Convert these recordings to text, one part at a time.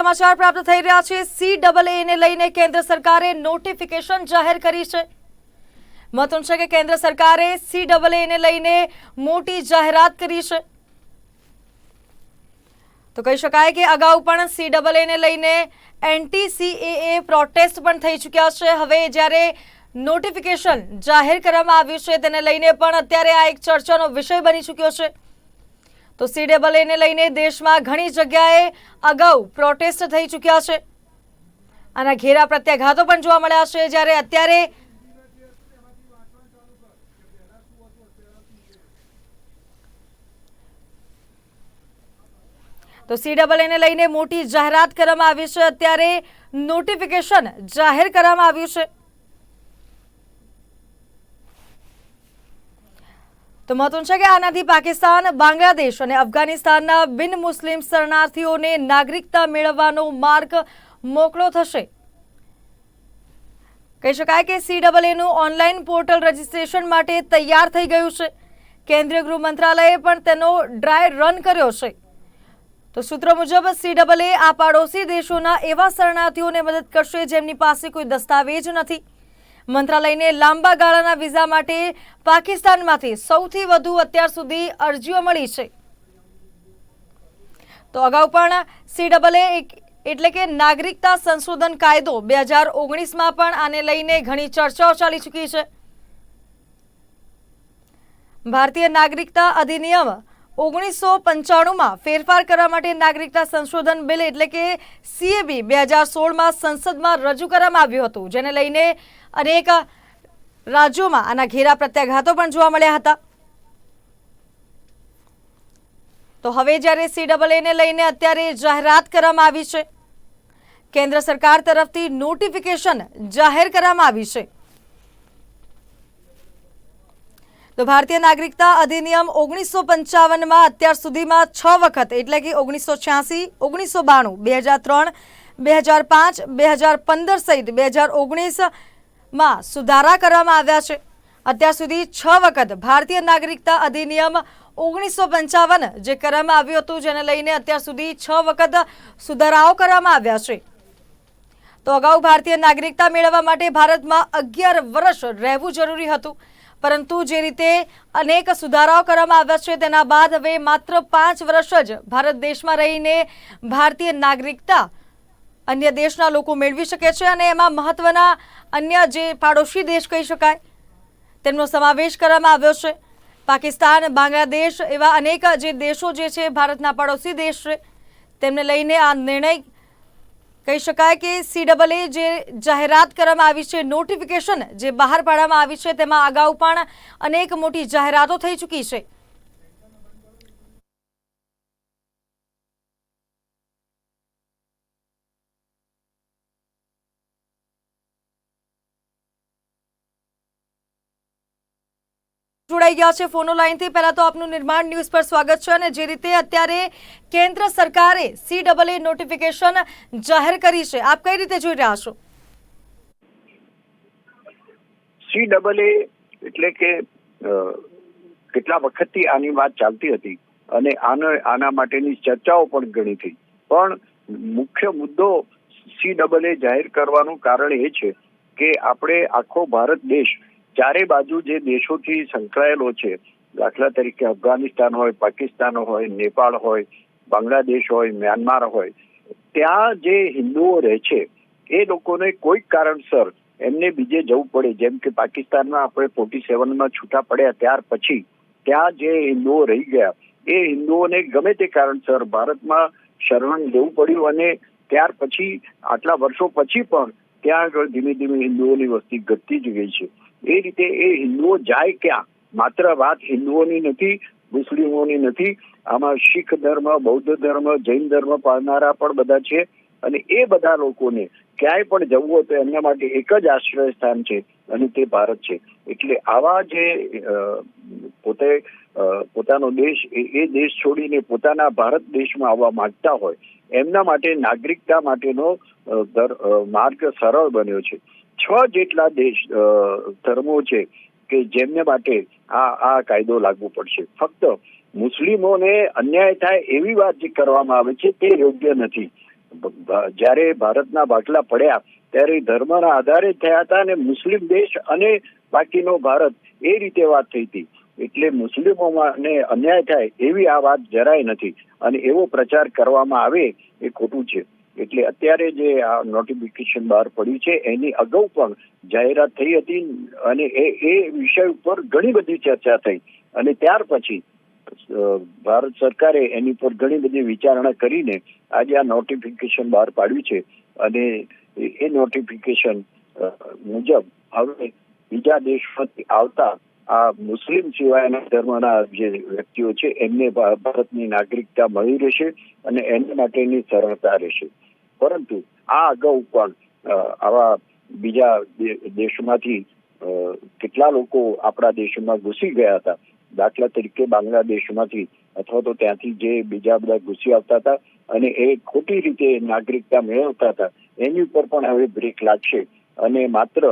સમાચાર પ્રાપ્ત થઈ રહ્યા છે. સી ડબલ ને લઈને કેન્દ્ર સરકારે નોટિફિકેશન જાહેર કરી છે. મહત્વનું છે કે કેન્દ્ર સરકારે સી ડબલ ને લઈને મોટી જાહેરાત કરી છે. તો કહી શકાય કે અગાઉ પણ સી ડબલ ને લઈને એન્ટી સીએએ પ્રોટેસ્ટ પણ થઈ ચૂક્યા છે. હવે જ્યારે નોટિફિકેશન જાહેર કરવામાં આવ્યું છે, તેને લઈને પણ અત્યારે આ એક ચર્ચાનો વિષય બની ચૂક્યો છે. તો સી ડબલ એને લઈને દેશમાં ઘણી જગ્યાએ અગાઉ પ્રોટેસ્ટ થઈ ચૂક્યા છે. આના ઘેરા પ્રત્યાઘાતો પણ જોવા મળ્યા છે જ્યારે અત્યારે તો સી ડબલ એને લઈને મોટી જાહેરાત કરવામાં આવી છે. અત્યારે નોટિફિકેશન જાહેર કરવામાં આવ્યું છે. તો મહત્વનું છે કે આનાથી પાકિસ્તાન, બાંગ્લાદેશ અને અફઘાનિસ્તાનના બિન મુસ્લિમ શરણાર્થીઓને નાગરિકતા મેળવવાનો માર્ગ મોકળો થશે. કહી શકાય કે સીડબલએનું એનું ઓનલાઈન પોર્ટલ રજીસ્ટ્રેશન માટે તૈયાર થઈ ગયું છે. કેન્દ્રીય ગૃહ મંત્રાલયે પણ તેનો ડ્રાય રન કર્યો છે. તો સૂત્રો મુજબ સી ડબલ એ આ પાડોશી દેશોના એવા શરણાર્થીઓને મદદ કરશે જેમની પાસે કોઈ દસ્તાવેજ નથી. મંત્રાલયને લાંબા ગાળાના વિઝા માટે પાકિસ્તાનમાંથી સૌથી વધુ અત્યાર સુધી અરજીઓ મળી છે. તો અગાઉ પણ સી ડબલ એટલે કે નાગરિકતા સંશોધન કાયદો બે હજાર ઓગણીસમાં પણ આને લઈને ઘણી ચર્ચાઓ ચાલી ચૂકી છે. ભારતીય નાગરિકતા અધિનિયમ ઓગણીસો પંચાણુંમાં ફેરફાર કરવા માટે નાગરિકતા સંશોધન બિલ એટલે કે સીએબી બે હજાર સોળમાં સંસદમાં રજૂ કરવામાં આવ્યું હતું, જેને લઈને અનેક રાજ્યોમાં આના ઘેરા પ્રત્યાઘાતો પણ જોવા મળ્યા હતા. તો હવે જ્યારે સી ડબલ એને લઈને અત્યારે જાહેરાત કરવામાં આવી છે, કેન્દ્ર સરકાર તરફથી નોટિફિકેશન જાહેર કરવામાં આવી છે. તો ભારતીય નાગરિકતા અધિનિયમ ઓગણીસો પંચાવનમાં અત્યાર સુધીમાં છ વખત, એટલે કે ઓગણીસો છ્યાસી, ઓગણીસો બાણું, બે હજાર ત્રણ, બે હજાર પાંચ, બે હજાર પંદર સહિત, બે હજાર ઓગણીસમાં સુધારા કરવામાં આવ્યા છે. અત્યાર સુધી છ વખત ભારતીય નાગરિકતા અધિનિયમ ઓગણીસો પંચાવન જે કરવામાં આવ્યું હતું, જેને લઈને અત્યાર સુધી છ વખત સુધારાઓ કરવામાં આવ્યા છે. તો અગાઉ ભારતીય નાગરિકતા મેળવવા માટે ભારતમાં અગિયાર વર્ષ રહેવું જરૂરી હતું. પરંતુ જે રીતે અનેક સુધારાઓ કરવામાં આવ્યા છે, તેના બાદ હવે માત્ર પાંચ વર્ષ જ ભારત દેશમાં રહીને ભારતીય નાગરિકતા અન્ય દેશના લોકો મેળવી શકે છે અને એમાં મહત્વના અન્ય જે પાડોશી દેશ કહી શકાય, તેમનો સમાવેશ કરવામાં આવ્યો છે. પાકિસ્તાન, બાંગ્લાદેશ એવા અનેક જે દેશો જે છે, ભારતના પડોશી દેશ છે, તેમને લઈને આ નિર્ણય કહી શકાય કે સી ડબલ એ જે જાહેરાત કરવામાં આવી છે, નોટિફિકેશન જે બહાર પાડવામાં આવી છે, તેમાં અગાઉ પણ અનેક મોટી જાહેરાતો થઈ ચૂકી છે. જોડાઈ ગયા છે ફોનો લાઈનથી પહેલા તો આપનું નિર્માણ ન્યૂઝ પર સ્વાગત છે અને જે રીતે અત્યારે કેન્દ્ર સરકારે સી ડબલ એ નોટિફિકેશન જાહેર કરી છે, આપ કઈ રીતે જોઈ રહ્યા છો? સી ડબલ એ એટલે કે કેટલા વખતથી આની વાત ચાલતી હતી અને આનો, આના માટેની ચર્ચાઓ પણ ઘણી થઈ. પણ મુખ્ય મુદ્દો સી ડબલ એ જાહેર કરવાનું કારણ એ છે કે આપણે આખો ભારત દેશ ચારે બાજુ જે દેશોથી સંકળાયેલો છે, દાખલા તરીકે અફઘાનિસ્તાન હોય, પાકિસ્તાન હોય, નેપાળ હોય, બાંગ્લાદેશ હોય, મ્યાનમાર હોય, ત્યાં જે હિન્દુઓ રહે છે, એ લોકોને કોઈક કારણસર એમને બીજે જવું પડે. જેમ કે પાકિસ્તાનમાં આપણે ફોર્ટી સેવનમાં છૂટા પડ્યા ત્યાર પછી ત્યાં જે હિન્દુઓ રહી ગયા, એ હિન્દુઓને ગમે તે કારણસર ભારતમાં શરણ લેવું પડ્યું અને ત્યાર પછી, આટલા વર્ષો પછી પણ ત્યાં આગળ ધીમે ધીમે હિન્દુઓની વસ્તી ઘટતી જ ગઈ છે. એ રીતે એ હિન્દુઓ જાય ક્યાં? માત્ર વાત હિન્દુઓની નથી, મુસ્લિમોની નથી. આમાં શીખ ધર્મ, બૌદ્ધ ધર્મ, જૈન ધર્મ પાળનારા પણ બધા છે. અને એ બધા લોકોને ક્યાંય પણ જવું હોય તો એમના માટે એક જ આશ્રય સ્થાન છે અને તે ભારત છે. એટલે આવા જે પોતે પોતાનો દેશ, એ દેશ છોડીને પોતાના ભારત દેશમાં આવવા માંગતા હોય, એમના માટે નાગરિકતા માટેનો માર્ગ સરળ બન્યો છે. છ જેટલા દેશ ધર્મો છે કે જેમને માટે આ આ કાયદો લાગુ પડશે. ફક્ત મુસ્લિમોને અન્યાય થાય એવી વાત જે કરવામાં આવે છે તે યોગ્ય નથી. જ્યારે ભારતના બાટલા પડ્યા ત્યારે ધર્મના આધારે થયા હતા અને મુસ્લિમ દેશ અને બાકીનો ભારત એ રીતે વાત થઈ હતી. એટલે મુસ્લિમોમાં ને અન્યાય થાય એવી આ વાત જરાય નથી. અને એવો પ્રચાર કરવામાં આવે એ ખોટું છે. એટલે અત્યારે જે આ નોટિફિકેશન બહાર પડ્યું છે, એની અગાઉ પણ જાહેરાત થઈ હતી અને એ એ વિષય ઉપર ઘણી બધી ચર્ચા થઈ. અને ત્યાર પછી ભારત સરકારે એની પર ઘણી બધી વિચારણા કરીને આજે આ નોટિફિકેશન બહાર પાડ્યું છે. અને એ- નોટિફિકેશન મુજબ હવે બીજા દેશમાંથી આવતા આ મુસ્લિમ સિવાયના ધર્મના જે વ્યક્તિઓ છે, એમને ભારતની નાગરિકતા મળી રહેશે અને એના માટેની સરળતા રહેશે. પરંતુ આ અગાઉ પણ આવા બીજા દેશોમાંથી કેટલા લોકો આપણા દેશમાં ઘૂસી ગયા હતા. દાખલા તરીકે બાંગ્લાદેશમાંથી અથવા તો ત્યાંથી જે બીજા બધા ઘૂસી આવતા હતા અને એ ખોટી રીતે નાગરિકતા મેળવતા હતા, એની ઉપર પણ હવે બ્રેક લાગશે. અને માત્ર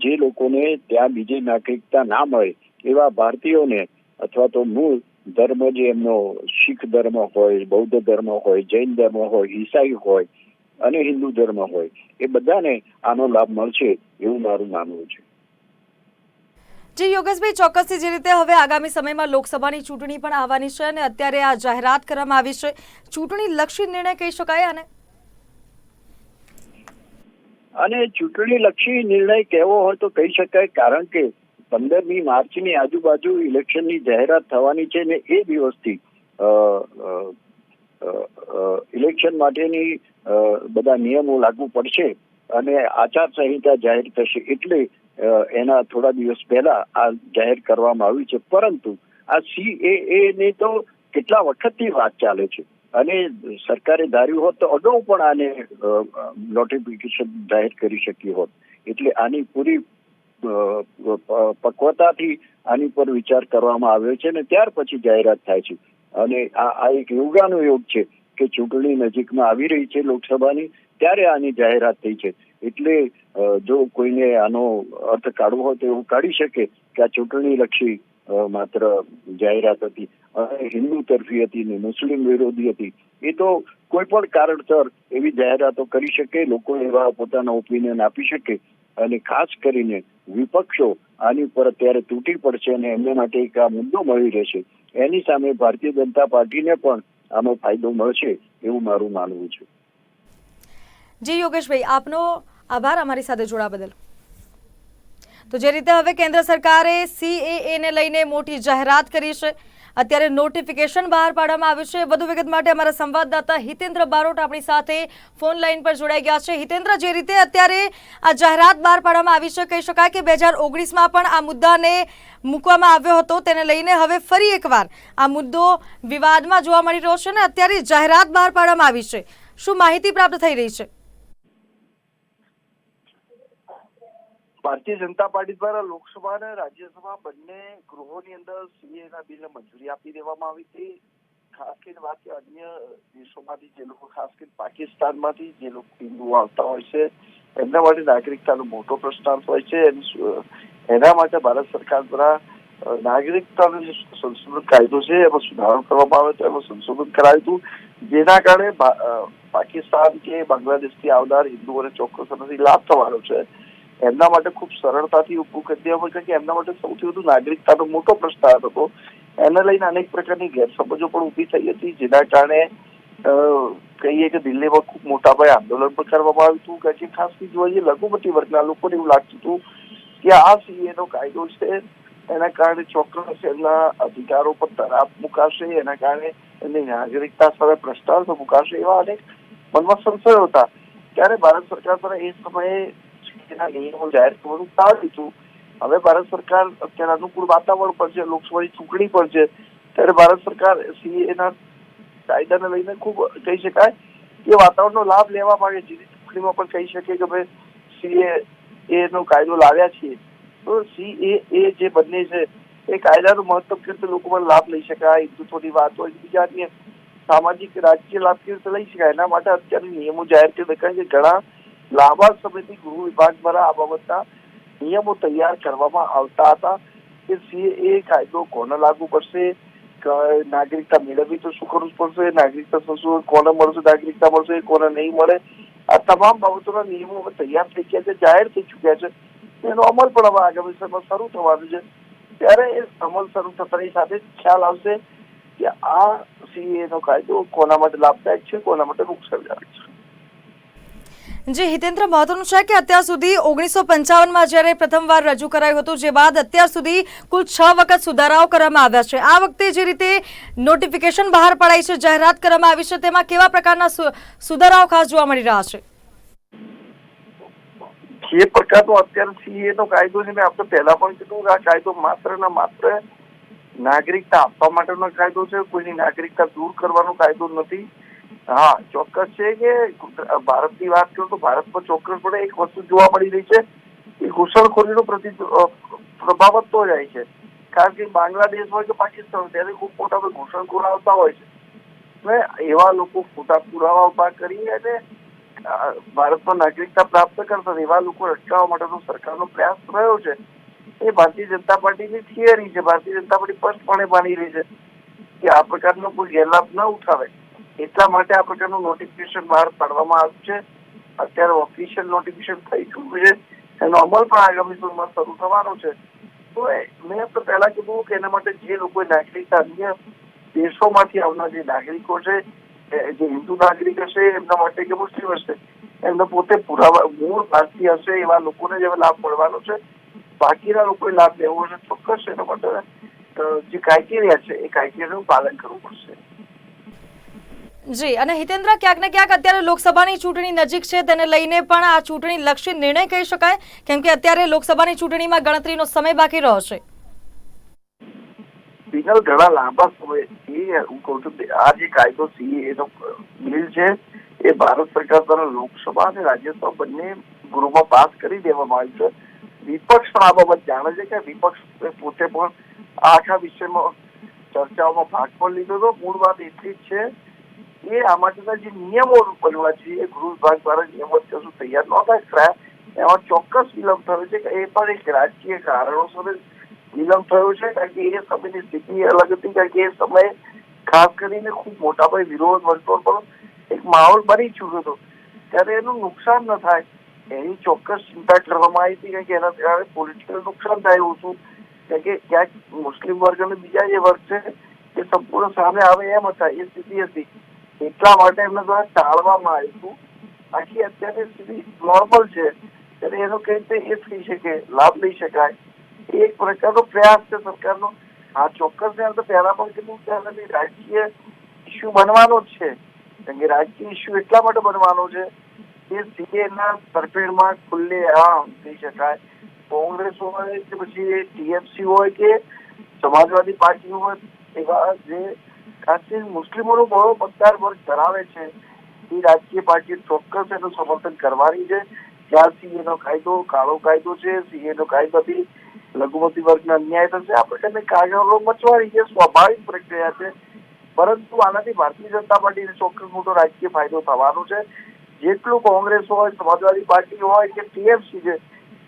જે લોકોને ત્યાં બીજી નાગરિકતા ના મળે, એવા ભારતીયોને અથવા તો મૂળ ધર્મ જે એમનો શીખ ધર્મ હોય, બૌદ્ધ ધર્મ હોય, જૈન ધર્મ હોય, ઈસાઈ હોય અને હિન્દુ ધર્મ હોય એ બધાને આનો લાભ મળશે એવું મારું માનવું છે. જી યોગેશભાઈ ચોક્કસથી જે રીતે હવે આગામી સમયમાં લોકસભાની ચૂંટણી પણ આવવાની છે અને અત્યારે આ જાહેરાત કરવામાં આવી છે ચૂંટણી લક્ષી નિર્ણય કહી શકાય આને? અને ચૂંટણી લક્ષી નિર્ણય કહેવો હોય તો કહી શકાય કારણ કે પંદરમી માર્ચની આજુબાજુ ઇલેક્શનની જાહેરાત થવાની છે ને એ દિવસથી ઇલેક્શન માટેની બધા નિયમો લાગુ પડશે અને આચારસંહિતા જાહેર થશે એટલે એના થોડા દિવસ પહેલા આ જાહેર કરવામાં આવ્યું છે. પરંતુ આ સીએએ ની તો કેટલા વખતથી વાત ચાલે છે? અને સરકારે ધાર્યું હોત તો અગાઉ પણ આને નોટિફિકેશન જાહેર કરી શકી હોત. એટલે આની પૂરી પક્વતાથી આની પર વિચાર કરવામાં આવ્યો છે અને ત્યાર પછી જાહેરાત થાય છે. અને આ એક યોગાનો યોગ છે કે ચૂંટણી નજીકમાં આવી રહી છે લોકસભાની, ત્યારે આની જાહેરાત થઈ છે. એટલે જો કોઈને આનો અર્થ કાઢવો હોય તો એવું કાઢી શકે કે આ ચૂંટણી લક્ષી માત્ર જાહેરાત હતી અને હિન્દુ તરફી હતી ને મુસ્લિમ વિરોધી હતી. એ તો કોઈ પણ કારણસર એવી જાહેરાતો કરી શકે, લોકો એવા પોતાના ઓપિનિયન આપી શકે અને ખાસ કરીને વિપક્ષો આની પર અત્યારે તૂટી પડશે અને એમને માટે એક આ મુદ્દો મળી રહેશે. એની સામે ભારતીય જનતા પાર્ટીને પણ આનો ફાયદો મળશે એવું મારું માનવું છે. જી, યોગેશભાઈ, આપનો આભાર અમારી સાથે જોડા બદલ. તો જે રીતે હવે કેન્દ્ર સરકારે સીએએ ને લઈને મોટી જાહેરાત કરી છે અત્યારે નોટિફિકેશન બહાર પાડવામાં આવ્યું છે. વધુ વિગત માટે અમારા સંવાદદાતા હિતેન્દ્ર બારોટ આપણી સાથે ફોન લાઈન પર જોડાઈ ગયા છે. હિતેન્દ્ર, જે રીતે અત્યારે આ જાહેરાત બહાર પાડવામાં આવી છે, કહી શકાય કે બે હજાર ઓગણીસમાં પણ આ મુદ્દાને મૂકવામાં આવ્યો હતો. તેને લઈને હવે ફરી એકવાર આ મુદ્દો વિવાદમાં જોવા મળી રહ્યો છે ને અત્યારે જાહેરાત બહાર પાડવામાં આવી છે. શું માહિતી પ્રાપ્ત થઈ રહી છે? ભારતીય જનતા પાર્ટી દ્વારા લોકસભા અને રાજ્યસભા બંને ગૃહોની અંદર સીએના બિલને મંજૂરી આપી દેવામાં આવી હતી. ખાસ કરીને વાત અન્ય દેશોમાંથી જે લોકો, ખાસ કરીને પાકિસ્તાનમાંથી જે લોકો હિન્દુઓ આવતા હોય છે, એમના માટે નાગરિકતાનો મોટો પ્રશ્નાર્થ હોય છે. એની માટે ભારત સરકાર દ્વારા નાગરિકતાનો જે સંશોધન કાયદો છે, એમાં સુધારો કરવામાં આવ્યો હતો એમાં સંશોધન કરાયું હતું. જેના કારણે પાકિસ્તાન કે બાંગ્લાદેશથી આવનાર હિન્દુઓને ચોક્કસ નથી લાભ થવાનો છે. એમના માટે ખૂબ સરળતાથી ઊભું કરી દેવામાં આવ્યું કે એમના માટે સૌથી વધુ નાગરિકતાનો મોટો પ્રશ્ન હતો એને લઈને અનેક પ્રકારની ગેરસમજો પણ ઊભી થઈ હતી, જેના કારણે કહીએ કે દિલ્હીમાં ખૂબ મોટા પાયે આંદોલન પણ કરવામાં આવ્યું હતું કે જે ખાસ જોવા જઈએ લઘુમતી વર્ગના લોકોને એવું લાગતું હતું કે આ સીએનો કાયદો છે, એના કારણે ચોક્કસ એમના અધિકારો પર તરાપ મુકાશે, એના કારણે એમની નાગરિકતા સાથે ભ્રષ્ટાચાર મુકાશે, એવા અનેક મનમાં સંશયો હતા. ત્યારે ભારત સરકાર દ્વારા એ સમયે નિયમો જાહેર કરવાનું ટાળી દીધું હવે ભારત સરકાર અત્યારે અનુકૂળ વાતાવરણ પર છે, લોકસભાની ચૂંટણી પર છે, ત્યારે ભારત સરકાર સીએ ના કાયદાને લઈને ખૂબ કહી શકાય કે વાતાવરણનો લાભ લેવા માંગે છે. ચૂંટણીમાં પણ કહી શકે કે ભાઈ સીએ એ નો કાયદો લાવ્યા છીએ. તો સીએ એ જે બંને છે, એ કાયદાનો મહત્તમ કેવી રીતે લોકોમાં લાભ લઈ શકાય, હિન્દુત્વની વાત હોય, બીજા સામાજિક રાજકીય લાભ કેવી રીતે લઈ શકાય, એના માટે અત્યારે નિયમો જાહેર કરી દેખાય છે. ઘણા લાંબા સમયથી ગૃહ વિભાગ દ્વારા આ બાબતના નિયમો તૈયાર કરવામાં આવતા હતા કે સીએ કાયદો કોને લાગુ પડશે? નાગરિકતા મેળવવી તો શું કરવું પડશે? નાગરિકતા શું કોને મળશે? નાગરિકતા મળશે, કોને નહીં મળે? આ તમામ બાબતોના નિયમો હવે તૈયાર થઈ ગયા છે, જાહેર થઈ ચુક્યા છે. એનો અમલ પણ હવે આગામી સમયમાં શરૂ થવાનું છે. ત્યારે એ અમલ શરૂ થતાની સાથે ખ્યાલ આવશે કે આ સીએનો કાયદો કોના માટે લાભદાયક છે, કોના માટે નુકસાનકારક છે. જે, હિતેન્દ્ર, મહત્વનું છે કે અત્યાર સુધી ઓગણીસો પંચાવનમાં જ્યારે પ્રથમવાર રજૂ કરાયું હતું, જે બાદ અત્યાર સુધી કુલ છ વખત સુધારાઓ કરવામાં આવ્યા છે. આ વખતે જે રીતે નોટિફિકેશન બહાર પડાઈ છે, જાહેરાત કરવામાં આવી છે, તેમાં કેવા પ્રકારના સુધારાઓ ખાસ જોવા મળી રહ્યા છે? જે પ્રકારનો અત્યારે સીએ નો કાયદો છે, મેં આપણે પહેલા પણ કીધું આ કાયદો માત્ર ને માત્ર નાગરિકતા આપવા માટેનો કાયદો છે, કોઈની નાગરિકતા દૂર કરવાનો કાયદો નથી. હા, ચોક્કસ છે કે ભારતની વાત કરું તો ભારતમાં ચોક્કસપણે એક વસ્તુ જોવા મળી રહી છે કે ઘૂસણખોરીનો પ્રતિ પ્રભાવ વધતો જાય છે. કારણ કે બાંગ્લાદેશ હોય કે પાકિસ્તાન ત્યારે ખૂબ મોટા ઘૂસણખોર આવતા હોય છે. ને એવા લોકો ખોટા પુરાવા ઊભા કરી અને ભારતમાં નાગરિકતા પ્રાપ્ત કરતા એવા લોકો અટકાવવા માટેનો સરકારનો પ્રયાસ રહ્યો છે. એ ભારતીય જનતા પાર્ટીની થિયરી છે. ભારતીય જનતા પાર્ટી સ્પષ્ટપણે માની રહી છે કે આ પ્રકારનો કોઈ ગેરલાભ ન ઉઠાવે. એટલા માટે આ પ્રકારનું નોટિફિકેશન બહાર પાડવામાં આવ્યું છે. અત્યારે ઓફિશિયલ નોટિફિકેશન થઈ ચૂક્યું છે. એનો અમલ પણ આગામી સમયમાં શરૂ થવાનો છે. તો મેં તો પહેલા કીધું કે એના માટે જે લોકો નાગરિકતા અન્ય દેશોમાંથી આવનાર જે નાગરિકો છે જે હિન્દુ નાગરિક હશે, એમના માટે કે મુસ્લિમ હશે, એમને પોતે પુરાવા મૂળ ભારતીય હશે એવા લોકોને જ લાભ મળવાનો છે. બાકીના લોકોએ લાભ લેવો છે ચોક્કસ એના માટે જે ક્રાઇટેરિયા છે, એ ક્રાઇટેરિયાનું પાલન કરવું પડશે. જી, અને હિતેન્દ્ર, ક્યાંક ને ક્યાંક અત્યારે લોકસભાની ચૂંટણી નજીક છે, તેને લઈને પણ આ ચૂંટણી લક્ષી નિર્ણય કહી શકાય, કેમ કે અત્યારે લોકસભાની ચૂંટણીમાં ગણતરીનો સમય બાકી રહ્યો છે. સિગ્નલ ઘણા લાંબા સમયથી હું કહું છું આ જે કાયદો સીએ નો બિલ છે, એ ભારત સરકાર દ્વારા લોકસભા અને રાજ્યસભા બંને ગૃહમાં પાસ કરી દેવામાં આવ્યું છે. વિપક્ષ પણ આ બાબત જાણે છે કે વિપક્ષ પોતે પણ આખા વિષયમાં ચર્ચાઓમાં ભાગ પણ લીધો હતો. મૂળ વાત એટલી જ છે એ આ માટેના જે નિયમો બનવા જોઈએ ગૃહ વિભાગ દ્વારા નિયમો સુધી તૈયાર નહોતા કરાયા એમાં ચોક્કસ વિલંબ થયો છે એ પણ એક રાજકીય કારણોસર વિલંબ થયો છે, કારણ કે એ સમયની સ્થિતિ અલગ હતી, કારણ કે એ સમયે ખાસ કરીને ખૂબ મોટા ભાઈ વિરોધ વર્તુળ પણ એક માહોલ બની ચૂક્યો હતો. ત્યારે એનું નુકસાન ન થાય. એની ચોક્કસ ચિંતા કરવામાં આવી હતી, કારણ કે એના કારણે પોલિટિકલ નુકસાન થાય એવું હતું. કારણ કે ક્યાંક મુસ્લિમ વર્ગ અને બીજા જે વર્ગ છે, એ સંપૂર્ણ સામે આવે એમ હતા, એ સ્થિતિ હતી. એટલા માટે એમને દ્વારા ટાળવામાં આવ્યું બાકી અત્યારે સ્થિતિ નોર્મલ છે. ત્યારે એનો કઈ રીતે એ થઈ શકે, લાભ લઈ શકાય? એ એક પ્રકારનો પ્રયાસ છે સરકારનો. આ ચોક્કસ ધ્યાન તો પહેલા પણ કીધું આનાથી રાજકીય ઇસ્યુ બનવાનો જ છે. કારણ કે રાજકીય ઇસ્યુ એટલા માટે બનવાનો છે કે સીએ ના તરફેણમાં ખુલ્લે આમ થઈ શકાય. કોંગ્રેસ હોય કે પછી ટીએમસી હોય કે સમાજવાદી પાર્ટી હોય, એવા જે કરીને મુસ્લિમોનો બહુ મતદાર વર્ગ ધરાવે છે. એ રાજકીય પાર્ટી ચોક્કસ એનું સમર્થન કરવાની છે. જ્યાં સીએ નો કાયદો કાળો કાયદો છે સીએ નો કાયદાથી લઘુમતી વર્ગને અન્યાય થશે. આપણે પ્રકારની કાગળો મચવાની છે, સ્વાભાવિક પ્રક્રિયા છે. પરંતુ આનાથી ભારતીય જનતા પાર્ટીને ચોક્કસ મોટો રાજકીય ફાયદો થવાનો છે. જેટલું કોંગ્રેસ હોય, સમાજવાદી પાર્ટી હોય કે ટીએમસી છે,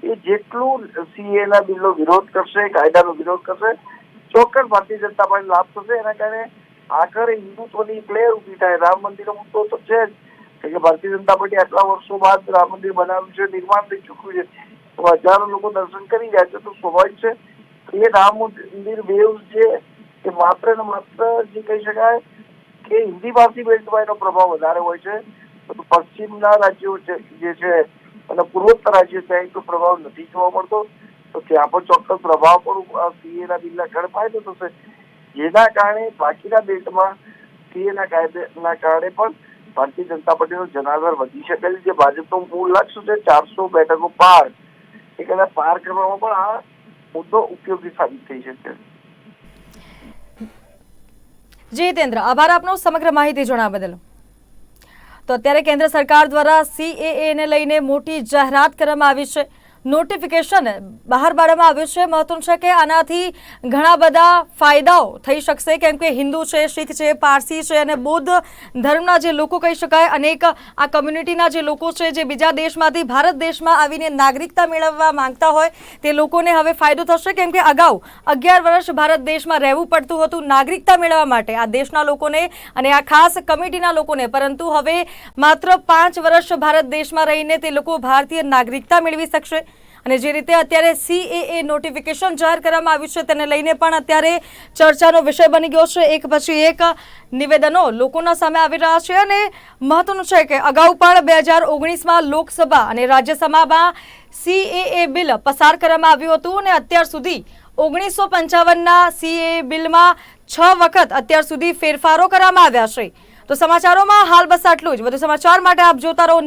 એ જેટલું સીએ ના બિલનો વિરોધ કરશે, કાયદાનો વિરોધ કરશે, ચોક્કસ ભારતીય જનતા પાર્ટી લાભ થશે. એના કારણે આખરે હિન્દુત્વની પ્લેયર ઊભી થાય. રામ મંદિરનો મુદ્દો તો છે જ. કે ભારતીય જનતા પાર્ટી આટલા વર્ષો બાદ રામ મંદિર બનાવ્યું છે, નિર્માણ થઈ ચૂક્યું છે. તો હજારો લોકો દર્શન કરી જાય છે, તો સ્વાભાવિક છે. એ રામ મંદિર વેવ છે એ માત્ર ને માત્ર જે કહી શકાય કે હિન્દી ભાષી બેલ્ટમાં એનો પ્રભાવ વધારે હોય છે. પશ્ચિમના રાજ્યો જે છે, અને પૂર્વોત્તર રાજ્યો ત્યાં તો પ્રભાવ નથી જોવા મળતો. તો ત્યાં પણ ચોક્કસ પ્રભાવ પણ સીએના બિલના કારણે ફાયદો થશે. જેના કારણે બાકીના બેલ્ટમાં સીએના કાયદાના કારણે પણ ભારતીય જનતા પાર્ટીનો જનાધાર વધી શકે છે. જે ભાજપનું મૂળ લક્ષ્ય છે? ચારસો બેઠકો પાર એ કદાચ પાર કરવામાં પણ આ મુદ્દો ઉપયોગી સાબિત થઈ શકે જીતેન્દ્ર આભાર આપનો સમગ્ર માહિતી જણાવવા બદલ. તો અત્યારે કેન્દ્ર સરકાર દ્વારા સીએએ ને લઈને મોટી જાહેરાત કરવામાં આવી છે. નોટિફિકેશન બહાર પાડવામાં આવ્યું છે. મહત્વનું છે કે આનાથી ઘણા બધા ફાયદાઓ થઈ શકશે. કેમ કે હિન્દુ છે, શીખ છે, પારસી છે અને બૌદ્ધ ધર્મના જે લોકો કહી શકાય, અનેક આ કમ્યુનિટીના જે લોકો છે જે બીજા દેશમાંથી, ભારત દેશમાં આવીને નાગરિકતા મેળવવા માંગતા હોય, તે લોકોને હવે ફાયદો થશે. કેમ કે અગાઉ અગિયાર વર્ષ ભારત દેશમાં રહેવું પડતું હતું નાગરિકતા મેળવવા માટે આ દેશના લોકોને અને આ ખાસ કમિટીના લોકોને. પરંતુ હવે માત્ર પાંચ વર્ષ ભારત દેશમાં રહીને તે લોકો ભારતીય નાગરિકતા મેળવી શકશે. અને જે રીતે અત્યારે સીએએ નોટિફિકેશન જાહેર કરવામાં આવ્યું છે, તેને લઈને પણ અત્યારે ચર્ચાનો વિષય બની ગયો છે. એક પછી એક નિવેદનો લોકોના સામે આવી રહ્યા છે અને મહત્વનું છે કે અગાઉ પણ બે હજાર ઓગણીસમાં લોકસભા અને રાજ્યસભામાં સીએએ બિલ પસાર કરવામાં આવ્યું હતું અને અત્યાર સુધી ઓગણીસો પંચાવનના સીએએ બિલમાં છ વખત અત્યાર સુધી ફેરફારો કરવામાં આવ્યા છે. તો સમાચારોમાં હાલ બસ આટલું જ. વધુ સમાચાર માટે આપ જોતા રહો